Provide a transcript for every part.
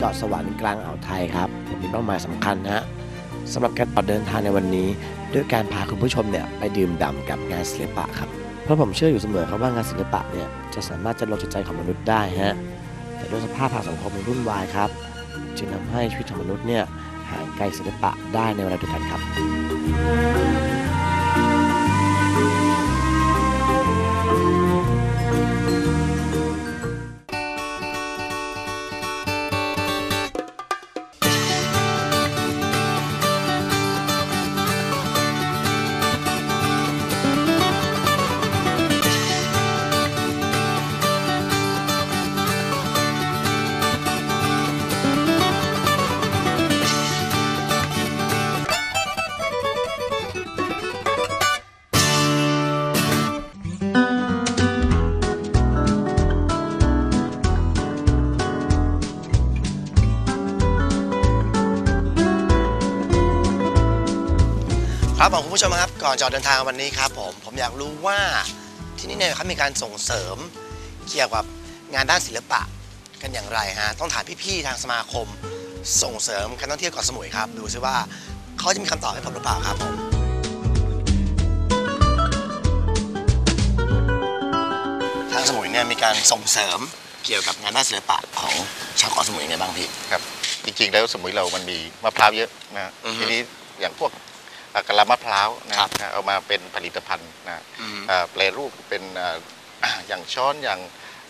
เกาะสวรรค์กลางอ่าวไทยครับมีเป้าหมายสำคัญนะฮะสำหรับการออกเดินทางในวันนี้ ด้วยการพาคุณผู้ชมเนี่ยไปดื่มด่ำกับงานศิลปะครับเพราะผมเชื่ออยู่เสมอครับว่างานศิลปะเนี่ยจะสามารถจะลงจิตใจของมนุษย์ได้ฮะแต่ด้วยสภาพทางสังคมมันวุ่นวายครับจึงทำให้ชีวิตของมนุษย์เนี่ยห่างไกลศิลปะได้ในเวลาเดียวกันครับ ครับผมคุณผู้ชมครับก่อนจะออกเดินทางวันนี้ครับผมผมอยากรู้ว่าที่นี่เนี่ยเขามีการส่งเสริมเกี่ยวกับงานด้านศิลปะกันอย่างไรฮะต้องถามพี่ๆทางสมาคม ส่งเสริมการท่องเที่ยวเกาะสมุยครับ ดูซิว่าเขาจะมีคำตอบให้ผมหรือเปล่าครับผมทางสมุยเนี่ยมีการส่งเสริมเกี่ยวกับงานด้านศิลปะของชาวเกาะสมุยยังไงบ้างพี่ ครับ จริงๆแล้วสมุยเรามันมีมะพร้าวเยอะนะอือฮึ ทีนี้อย่างพวกอ่า กะลามะพร้าวนะครับนะเอามาเป็นผลิตภัณฑ์นะอืมอ่าแปลรูปเป็นอ่าอย่างช้อนอย่าง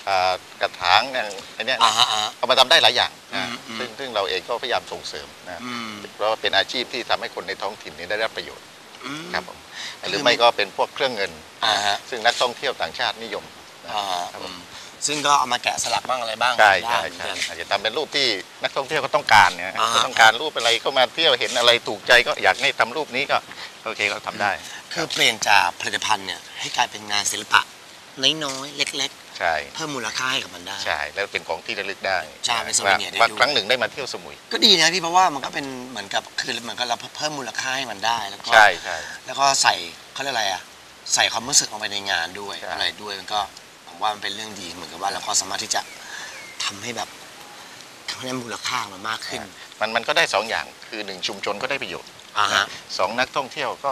อ่ากระถางอย่างอันเนี้ยอ่านะฮะอ่าฮะเอามาทำได้หลายอย่างนะอืมอืมซึ่งซึ่งเราเองก็พยายามส่งเสริมนะอืมเพราะว่าเป็นอาชีพที่ทำให้คนในท้องถิ่นนี้ได้รับประโยชน์อืมครับผมคือหรือไม่ก็เป็นพวกเครื่องเงินอ่าฮะซึ่งนักท่องเที่ยวต่างชาตินิยมนะอ่าครับผม ซึ่งก็เอามาแกะสลักบ้างอะไรบ้างใช่ได้ใช่เหมือนใช่กัน อาจจะทำเป็นรูปที่นักท่องเที่ยวก็ต้องการเนี่ยอ่าฮะก็ต้องการรูปอะไรก็มาเที่ยวเห็นอะไรถูกใจก็อยากให้ทำรูปนี้ก็โอเคก็ทำได้คือเปลี่ยนจากผลิตภัณฑ์เนี่ยให้กลายเป็นงานศิลปะน้อยๆเล็ก ใช่ๆ เพิ่มมูลค่าให้กับมันได้ ใช่แล้วเป็นของที่ระลึกได้ใช่เป็นว่า souvenir ได้ว่าด้วย ครั้งหนึ่งได้มาเที่ยวสมุยก็ดีนะพี่เพราะว่ามันก็เป็นเหมือนกับคือเหมือนกับเราเพิ่มมูลค่าให้มันได้แล้วก็ ใช่ใช่ แล้วก็ใส่เขาเรียกอะไรอะ ใส่ความรู้สึกลงไปในงานด้วยใช่ อะไรด้วยมันก็ผม ว่ามันเป็นเรื่องดีเหมือนกับว่าเราก็สามารถที่จะทำให้แบบทำให้มูลค่ามันมากขึ้น มันมันก็ได้สองอย่างคือหนึ่งชุมชนก็ได้ประโยชน์อ่าฮะนะสองนักท่องเที่ยวก็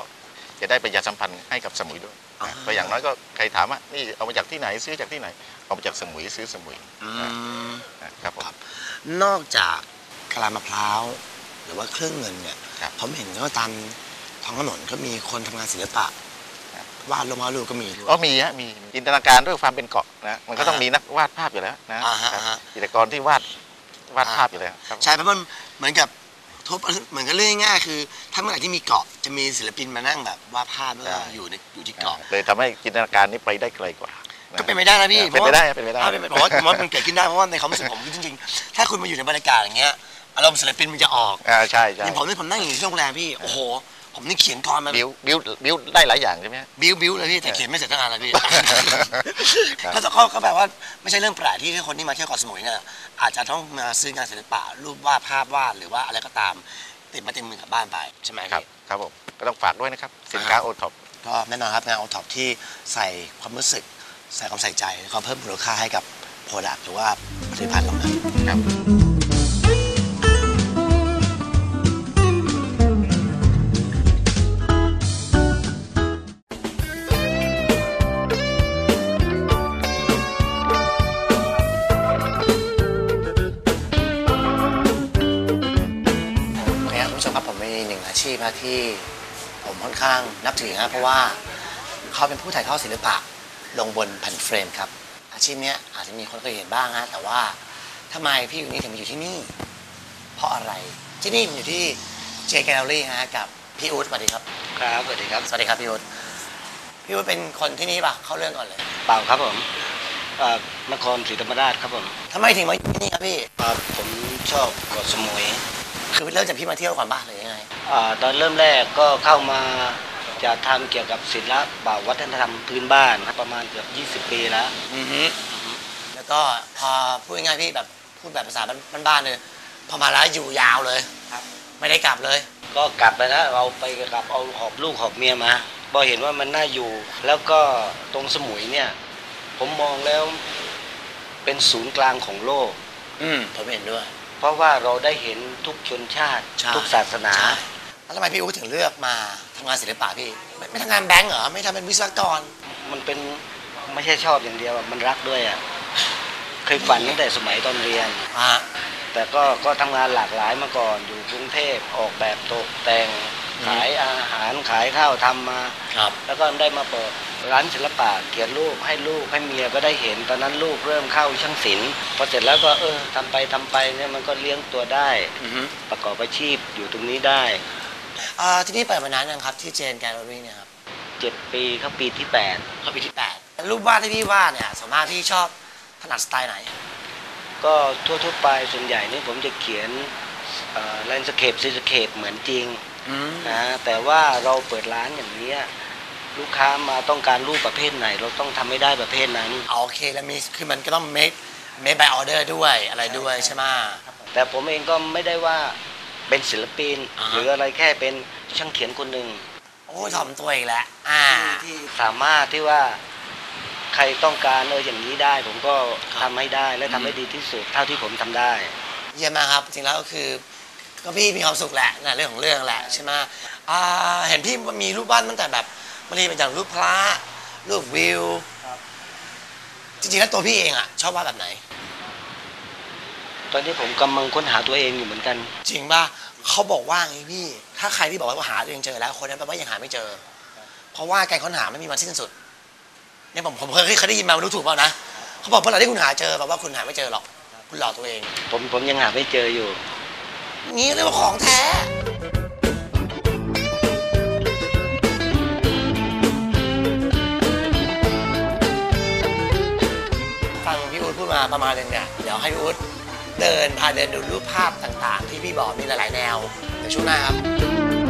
จะได้ประหยัดสัมพันธ์ให้กับสมุยด้วยอ่านะก็อย่างน้อยก็ใครถามว่านี่เอามาจากที่ไหนซื้อจากที่ไหน เอามาจากสมุยซื้อสมุยอืมนะครับผมครับนอกจากกะลามะพร้าวหรือว่าเครื่องเงินเนี่ยครับผมเห็นว่าตามท้องถนนก็มีคนทำงานศิลปะครับ วาดลงวาดรูปก็มีด้วย อ๋อมีฮะมีจินตนาการด้วยความเป็นเกาะนะมันก็ต้องอ่ามีมีนักวาดภาพอยู่แล้วนะอ่าฮะครับอ่าฮะจิตรกรที่วาดวาดอ่า ภาพอยู่แล้วครับ ใช่เพราะมันเหมือนกับทุบเหมือนกับเรื่องง่ายๆคือถ้าเมื่อไหร่ที่มีเกาะจะมีศิลปินมานั่งแบบวาดภาพแล้วก็อยู่ในอยู่ที่เกาะ เลยทำให้จินตนาการนี้ไปได้ไกลกว่าก็เป็นไปได้นะพี่เป็นไปได้เป็นไปได้อ่าเป็นไปผมว่าผมว่ามันเกิดขึ้นได้เพราะว่าในความรู้สึกผมจริงๆ ถ้าคุณมาอยู่ในบรรยากาศอย่างเงี้ยอารมณ์ศิลปินมันจะออกอ่าใช่ใช่ อย่างผมนี่ผมนั่งอยู่ที่โรงแรมพี่ โอ้โห ผมนี่เขียนกรมาบิวบิวบิวได้หลายอย่างใช่ไหมฮะ บิ้วบิ้วเลยพี่แต่เขียนไม่เสร็จตั้งนานแล้วพี่ ครับ ก็ก็ก็แปลว่าไม่ใช่เรื่องแปลกที่คนที่มาเที่ยวเกาะสมุยเนี่ยอาจจะต้องมาซื้องานศิลปะรูปวาดภาพวาดหรือว่าอะไรก็ตามติดมาเต็มมือกลับบ้านไปใช่ไหมครับพี่ครับผมก็ต้องฝากด้วยนะครับ สินค้าโอท็อป ก็แน่นอนครับงานโอท็อปที่ใส่ความรู้สึก ใส่ความใส่ใจแล้วก็เพิ่มมูลค่าให้กับโปรดักต์หรือว่าผลิตภัณฑ์เหล่านั้น ครับ ชีพนะที่ผมค่อนข้างนับถือนะเพราะว่าเขาเป็นผู้ถ่ายทอดศิลปะลงบนแผ่นเฟรมครับ อาชีพเนี้ยอาจจะมีคนเคยเห็นบ้างฮะแต่ว่าทำไมพี่อยู่นี่ถึงมาอยู่ที่นี่ เพราะอะไรที่นี่มันอยู่ที่เจแกลลี่ฮะกับพี่อู๊ดสวัสดีครับครับสวัสดีครับสวัสดีครับพี่อู๊ดพี่อู๊ดเป็นคนที่นี่ปะเข้าเรื่องก่อนเลยเปล่าครับผมเอ่อนครศรีธรรมราชครับผมทำไมถึงมาอยู่ที่นี่ครับพี่เอ่อผมชอบเกาะสมุยคือเริ่มจากพี่มาเที่ยวก่อนบ้านหรือยังไง อ่าตอนเริ่มแรกก็เข้ามาจะทำเกี่ยวกับศิลปะวัฒนธรรมพื้นบ้านครับประมาณเกือบ 20 ปีแล้วอือฮึแล้วก็พอพูดง่ายๆพี่แบบพูดแบบภาษาบ้านๆเลยพอมาแล้วอยู่ยาวเลยครับ ไม่ได้กลับเลย ก็กลับไปนะเราไปกลับเอาหอบลูกหอบเมียมาพอเห็นว่ามันน่าอยู่ แล้วก็ตรงสมุยเนี่ย ผมมองแล้วเป็นศูนย์กลางของโลก อืมผมเห็นด้วย เพราะว่าเราได้เห็นทุกชนชาติ ใช่ทุกศาสนา ใช่ แล้วทำไมพี่อู๋ถึงเลือกมาทำงานศิลปะพี่ไม่ไม่ทำงานแบงก์เหรอไม่ทำเป็นวิศวกร มันเป็นไม่ใช่ชอบอย่างเดียวอะมันรักด้วยอะเคยฝันตั้งแต่สมัยตอนเรียน อะ แต่ก็ก็ทำงานหลากหลายมาก่อนอยู่กรุงเทพออกแบบตกแต่งอืม ขายอาหารขายข้าวทำมา ครับแล้วก็ได้มาเปิดร้านศิลปะเขียนรูปให้ลูกให้เมียก็ได้เห็น ตอนนั้นลูกเริ่มเข้าช่างศิลป์พอเสร็จแล้วก็เออทำไปทำไปเนี่ยมันก็เลี้ยงตัวได้ อือฮึประกอบอาชีพอยู่ตรงนี้ได้ อ่าที่นี่เปิดมานานยังครับที่เจนแกลเลอรี่เนี่ยครับเจ็ดปีเข้าปีที่แปดเข้าปีที่แปดรูปวาดที่พี่วาดเนี่ยสามารถพี่ชอบถนัดสไตล์ไหน ก็ทั่วๆไปส่วนใหญ่นี่ผมจะเขียนแลนด์สเคปซีสเคปเหมือนจริงอืมนะแต่ว่าเราเปิดร้านอย่างนี้ยลูกค้ามาต้องการรูปประเภทไหน เราต้องทำให้ได้ประเภทนั้น เอาโอเคแล้วมีคือมันก็ต้อง make make by order ด้วยอะไรด้วยใช่ไหมแต่ผมเองก็ไม่ได้ว่า เป็นศิลปิน อ่าฮะ หรืออะไรแค่เป็นช่างเขียนคนหนึ่งโอ้ยถ่อมตัวอีกแล้วอ่า ที่สามารถที่ว่าใครต้องการเอออย่างนี้ได้ ผมก็ครับทำให้ได้และทำให้ดีที่สุดเท่าที่ผมทำได้ เยี่ยมมากครับ จริงแล้วก็คือก็พี่มีความสุขแหละนะเรื่องของเรื่องแหละใช่ไหมอ่าเห็นพี่มีรูปวาดตั้งแต่แบบบางทีเป็นอย่างรูปพระรูปวิวครับจริงๆแล้วตัวพี่เองอะชอบวาดแบบไหน ตอนนี้ผมกำลังค้นหาตัวเองอยู่เหมือนกัน จริงป่ะเขาบอกว่าไงพี่ ถ้าใครที่บอกว่าหาตัวเองเจอแล้ว คนนั้นแปลว่ายังหาไม่เจอ เพราะว่าการค้นหาไม่มีวันสิ้นสุดเนี่ยผมผมเคยเคยได้ยินมาไม่รู้ถูกเปล่านะเขาบอกเมื่อไหร่ที่คุณหาเจอแปลว่าคุณหาไม่เจอหรอก คุณหลอกตัวเอง ผมผมยังหาไม่เจออยู่ นี่เรียกว่าของแท้ฟังพี่อู๊ดพูดมาประมาณหนึงเนี่ยเดี๋ยวให้พี่อู๊ด เดินพาเดินดูรูปภาพต่างๆ ที่พี่บอกมีหลายๆแนวในช่วงหน้าครับ